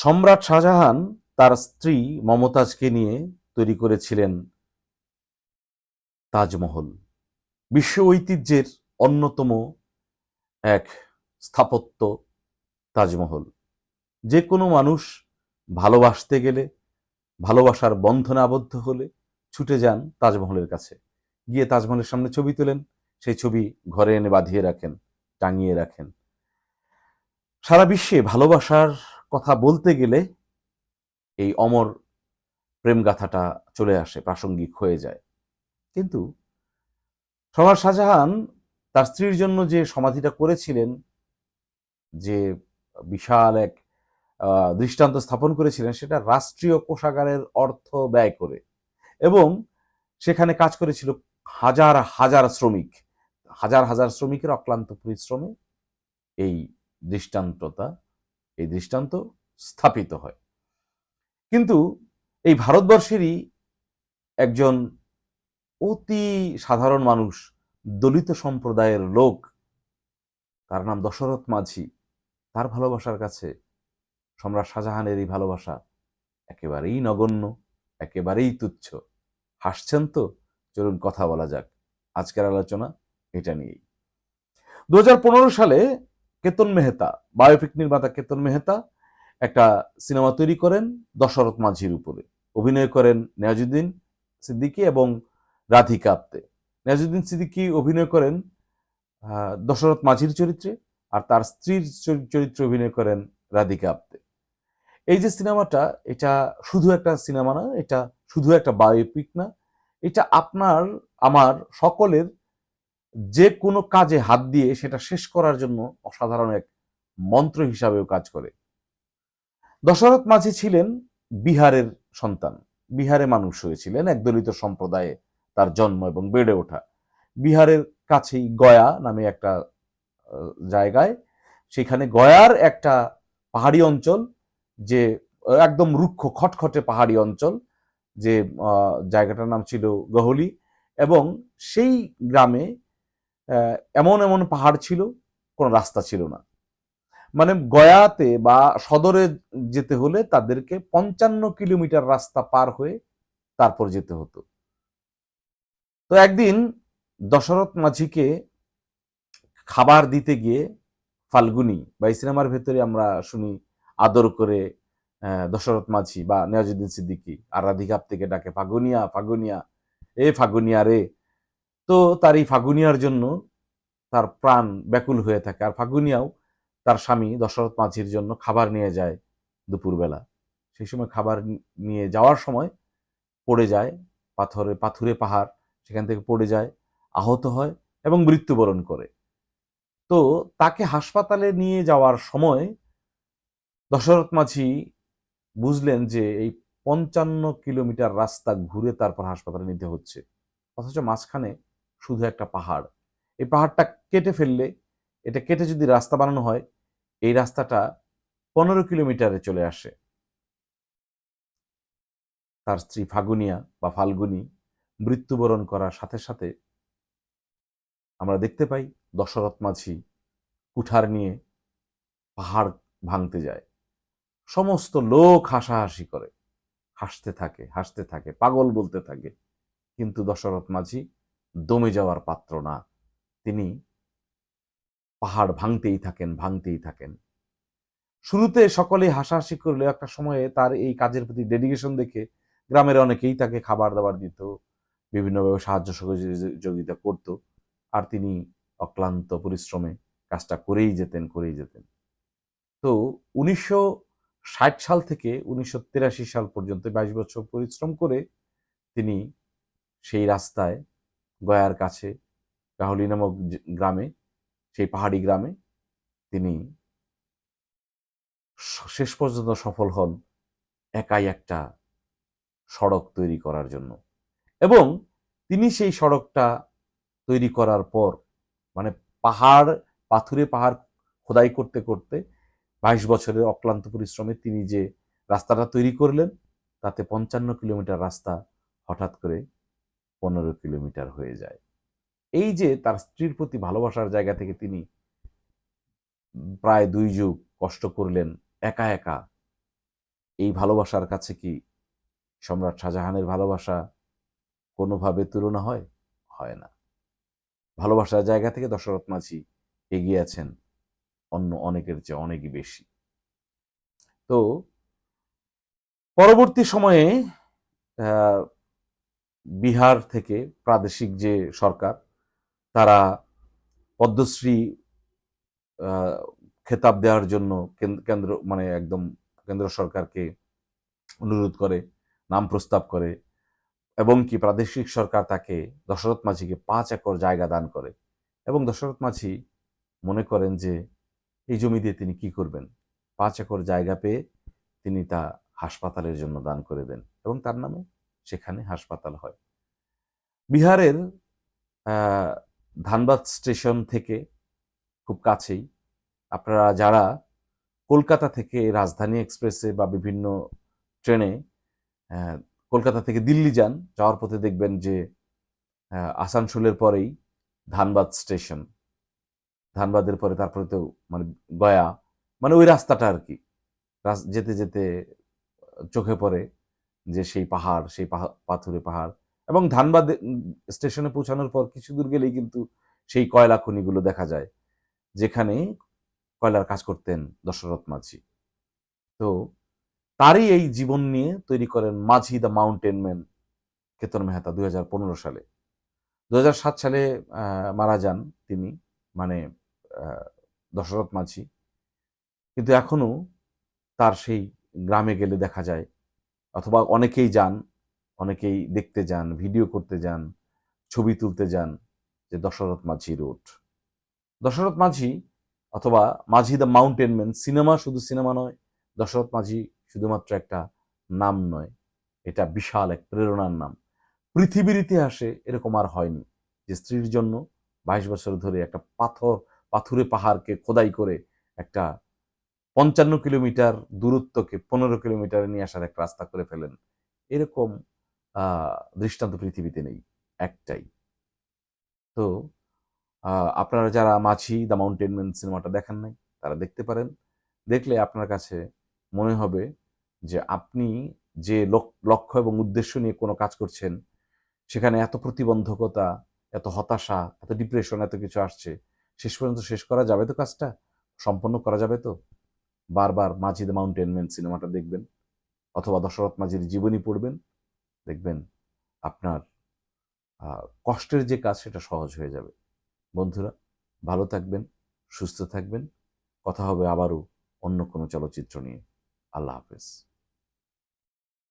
সম্রাট শাহজাহান তার স্ত্রী মমতাজকে নিয়ে তৈরি করেছিলেন তাজমহল, বিশ্ব ঐতিহ্যের অন্যতম এক স্থাপত্য তাজমহল। যে কোনো মানুষ ভালোবাসতে গেলে, ভালোবাসার বন্ধনে আবদ্ধ হলে ছুটে যান তাজমহলের কাছে। গিয়ে তাজমহলের সামনে ছবি তোলেন, সেই ছবি ঘরে এনে বাঁধিয়ে রাখেন, টাঙিয়ে রাখেন। সারা বিশ্বে ভালোবাসার কথা বলতে গেলে এই অমর প্রেম গাথাটা চলে আসে, প্রাসঙ্গিক হয়ে যায়। কিন্তু সম্রাট শাহজাহান তার স্ত্রীর জন্য যে সমাধিটা করেছিলেন, যে বিশাল এক দৃষ্টান্ত স্থাপন করেছিলেন, সেটা রাষ্ট্রীয় কোষাগারের অর্থ ব্যয় করে এবং সেখানে কাজ করেছিল হাজার হাজার শ্রমিক, হাজার হাজার শ্রমিকের অক্লান্ত পরিশ্রমে এই দৃষ্টান্ততা এই দৃষ্টান্ত স্থাপিত হয়। কিন্তু এই ভারতবর্ষেরই একজন অতি সাধারণ মানুষ, দলিত সম্প্রদায়ের লোক, তার নাম দশরথ মাঝি, তার ভালোবাসার কাছে সম্রাট শাহজাহানের এই ভালোবাসা একেবারেই নগণ্য, একেবারেই তুচ্ছ। হাসছেন তো? চলুন কথা বলা যাক। আজকের আলোচনা এটা নিয়েই। দু হাজার পনেরো সালে কেতন মেহতা বায়োপিক নির্মাতা কেতন মেহতা, একটা সিনেমা তৈরি করেন দশরথ মাঝির উপরে। অভিনয় করেন নেয়াজুদ্দিন সিদ্দিকী এবং রাধিকা আপ্তে। নেয়াজুদ্দিন সিদ্দিকী অভিনয় করেন দশরথ মাঝির চরিত্রে আর তার স্ত্রীর চরিত্রে অভিনয় করেন রাধিকা আপ্তে। এই যে সিনেমাটা, এটা শুধু একটা সিনেমা না, এটা শুধু একটা বায়োপিক না, এটা আপনার, আমার সকলের যে কোনো কাজে হাত দিয়ে সেটা শেষ করার জন্য অসাধারণ এক মন্ত্র হিসাবেও কাজ করে। দশরথ মাঝি ছিলেন বিহারের সন্তান। বিহারে মানুষ হয়েছিলেন এক দলিত সম্প্রদায়ে তার জন্ম এবং বেড়ে ওঠা। বিহারের কাছেই গয়া নামে একটা জায়গায়। সেখানে গয়ার একটা পাহাড়ি অঞ্চল, যে একদম রুক্ষ, খটখটে পাহাড়ি অঞ্চল, যে জায়গাটার নাম ছিল গহলি। এবং সেই গ্রামে এমন এমন পাহাড় ছিল, কোনো রাস্তা ছিল না। মানে গয়াতে বা সদরে যেতে হলে তাদেরকে পঞ্চান্ন কিলোমিটার রাস্তা পার হয়ে তারপর যেতে হতো। তো একদিন দশরথ মাঝিকে খাবার দিতে গিয়ে ফাল্গুনি, বা সিনেমার ভেতরে আমরা শুনি আদর করে দশরথ মাঝি বা নেওয়াজুদ্দিন সিদ্দিকি, আর রাধিকাপ থেকে ডাকে, ফাগুনিয়া ফাগুনিয়া। এ ফাগুনিয়া রে তো তার এই ফাগুনিয়ার জন্য তার প্রাণ ব্যাকুল হয়ে থাকে। আর ফাগুনিয়াও তার স্বামী দশরথ মাঝির জন্য খাবার নিয়ে যায় দুপুরবেলা। সেই সময় খাবার নিয়ে যাওয়ার সময় পড়ে যায় পাথরে, পাথুরে পাহাড়, সেখান থেকে পড়ে যায়, আহত হয় এবং মৃত্যুবরণ করে। তো তাকে হাসপাতালে নিয়ে যাওয়ার সময় দশরথ মাঝি বুঝলেন যে এই পঞ্চান্ন কিলোমিটার রাস্তা ঘুরে তারপর হাসপাতালে নিতে হচ্ছে। অথচ মাঝখানে শুধু একটা পাহাড়। এই পাহাড়টা কেটে ফেললে, এটা কেটে যদি রাস্তা বানানো হয়, এই রাস্তাটা পনেরো কিলোমিটারে চলে আসে। তার স্ত্রী ফাগুনিয়া বা ফাল্গুনি মৃত্যুবরণ করার সাথে সাথে আমরা দেখতে পাই, দশরথ মাঝি কুঠার নিয়ে পাহাড় ভাঙতে যায়। সমস্ত লোক হাসাহাসি করে। হাসতে থাকে হাসতে থাকে, পাগল বলতে থাকে। কিন্তু দশরথ মাঝি দমে যাওয়ার পাত্র না। তিনি পাহাড় ভাঙতেই থাকেন ভাঙতেই থাকেন। শুরুতে সকলেই হাসাহাসি করলে। একটা সময়ে তার এই কাজের প্রতি ডেডিকেশন দেখে গ্রামের অনেকেই তাকে খাবার দাবার দিত, বিভিন্নভাবে সাহায্য সহযোগিতা করত আর তিনি অক্লান্ত পরিশ্রমে কাজটা করেই যেতেন করেই যেতেন। তো উনিশশো ষাট সাল থেকে উনিশশো তিরাশি সাল পর্যন্ত বাইশ বছর পরিশ্রম করে তিনি সেই রাস্তায় গয়ার কাছে, গাহলি নামক গ্রামে, সেই পাহাড়ি গ্রামে তিনি শেষ পর্যন্ত সফল হন একাই একটা সড়ক তৈরি করার জন্য। এবং তিনি সেই সড়কটা তৈরি করার পর মানে পাহাড়, পাথুরে পাহাড় খোদাই করতে করতে বাইশ বছরের অক্লান্ত পরিশ্রমে তিনি যে রাস্তাটা তৈরি করলেন, তাতে পঞ্চান্ন কিলোমিটার রাস্তা হঠাৎ করে পনেরো কিলোমিটার হয়ে যায়। এই যে তার স্ত্রীর প্রতি ভালোবাসার জায়গা থেকে তিনি প্রায় দুই যুগ কষ্ট করলেন একা একা, এই ভালোবাসার কাছে কি সম্রাট শাহজাহানের ভালোবাসা কোনোভাবে তুলনা হয়? হয় না। ভালোবাসার জায়গা থেকে দশরথ মাঝি এগিয়ে আছেন অন্য অনেকের চেয়ে অনেকই বেশি। তো পরবর্তী সময়ে বিহার থেকে প্রাদেশিক যে সরকার, তারা পদ্মশ্রী খেতাব দেওয়ার জন্য কেন- কেন্দ্র মানে একদম কেন্দ্র সরকারকে অনুরোধ করে, নাম প্রস্তাব করে এবং কি প্রাদেশিক সরকার তাকে দশরথ মাঝিকে পাঁচ একর জায়গা দান করে এবং দশরথ মাঝি মনে করেন যে এই জমি দিয়ে তিনি কি করবেন? পাঁচ একর জায়গা পেয়ে তিনি তা হাসপাতালের জন্য দান করে দেন এবং তার নামে সেখানে হাসপাতাল হয়। বিহারের ধানবাদ স্টেশন থেকে খুব কাছেই আপনারা যারা কলকাতা থেকে রাজধানী এক্সপ্রেসে বা বিভিন্ন ট্রেনে কলকাতা থেকে দিল্লি যান, যাওয়ার পথে দেখবেন যে আসানসোলের পরেই ধানবাদ স্টেশন। ধানবাদের পরে তারপরে তো মানে গয়া মানে ওই রাস্তাটা আর কি। যেতে যেতে চোখে পড়ে যে সেই পাহাড়, সেই পাথুরে পাহাড়। এবং ধানবাদ স্টেশনে পৌঁছানোর পর কিছু দূর গেলেই কিন্তু সেই কয়লা খনিগুলো দেখা যায়, যেখানে কয়লার কাজ করতেন দশরথ মাঝি। তো তারই এই জীবন নিয়ে তৈরি করেন Manjhi the mountain man Ketan Mehta দুই হাজার পনেরো সালে। দুহাজার সাত সালে মারা যান তিনি মানে দশরথ মাঝি। কিন্তু এখনও তার সেই গ্রামে গেলে দেখা যায় অথবা অনেকেই যান, অনেকেই দেখতে যান, ভিডিও করতে যান, ছবি তুলতে যান যে দশরথ মাঝি রোড। দশরথ মাঝি অথবা Manjhi the mountain man, cinema শুধু সিনেমা নয়, দশরথ মাঝি শুধুমাত্র একটা নাম নয়, এটা বিশাল এক প্রেরণার নাম। পৃথিবীর ইতিহাসে এরকম আর হয়নি যে স্ত্রীর জন্য বাইশ বছর ধরে একটা পাথর, পাথুরে পাহাড়কে খোদাই করে একটা পঞ্চান্ন কিলোমিটার দূরত্বকে পনেরো কিলোমিটারে নিয়ে আসার একটা রাস্তা করে ফেলেন। এরকম দৃষ্টান্ত পৃথিবীতে নেই একটাই। তো আপনারা যারা মাছি দ্য মাউন্টেন ম্যান সিনেমাটা দেখেন নাই, তারা দেখতে পারেন। দেখলে আপনার কাছে মনে হবে যে আপনি যে লক- লক্ষ্য এবং উদ্দেশ্য নিয়ে কোনো কাজ করছেন, সেখানে এত প্রতিবন্ধকতা, এত হতাশা, এত ডিপ্রেশন এত কিছু আসছে, শেষ পর্যন্ত শেষ করা যাবে তো কাজটা? সম্পন্ন করা যাবে তো? বারবার মাঝি দ্য সিনেমাটা দেখবেন, অথবা দশরথ মাঝির জীবনী পড়বেন, দেখবেন আপনার কষ্টের যে কাজ সেটা সহজ হয়ে যাবে। বন্ধুরা, ভালো থাকবেন, সুস্থ থাকবেন, কথা হবে আবারও অন্য কোনো চলচ্চিত্র নিয়ে। আল্লাহ হাফেজ।